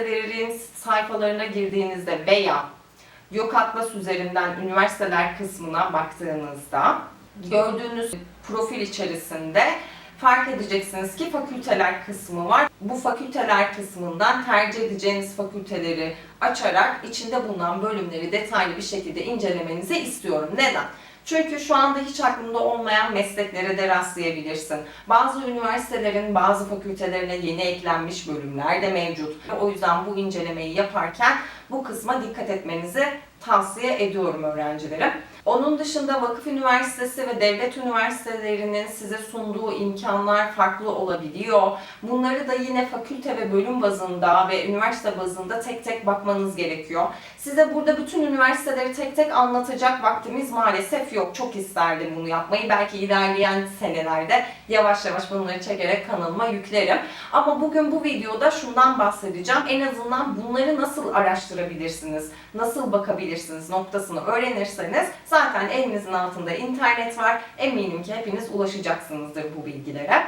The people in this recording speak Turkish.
üniversitelerin sayfalarına girdiğinizde veya Yok Atlas üzerinden üniversiteler kısmına baktığınızda gördüğünüz profil içerisinde fark edeceksiniz ki fakülteler kısmı var. Bu fakülteler kısmından tercih edeceğiniz fakülteleri açarak içinde bulunan bölümleri detaylı bir şekilde incelemenizi istiyorum. Neden? Çünkü şu anda hiç aklında olmayan mesleklere de rastlayabilirsin. Bazı üniversitelerin bazı fakültelerine yeni eklenmiş bölümler de mevcut. O yüzden bu incelemeyi yaparken bu kısma dikkat etmenizi tavsiye ediyorum öğrencilere. Onun dışında vakıf üniversitesi ve devlet üniversitelerinin size sunduğu imkanlar farklı olabiliyor. Bunları da yine fakülte ve bölüm bazında ve üniversite bazında tek tek bakmanız gerekiyor. Size burada bütün üniversiteleri tek tek anlatacak vaktimiz maalesef yok. Çok isterdim bunu yapmayı. Belki ilerleyen senelerde yavaş yavaş bunları çekerek kanalıma yüklerim. Ama bugün bu videoda şundan bahsedeceğim. En azından bunları nasıl araştırabilirsiniz, nasıl bakabilirsiniz noktasını öğrenirseniz zaten elinizin altında internet var. Eminim ki hepiniz ulaşacaksınızdır bu bilgilere.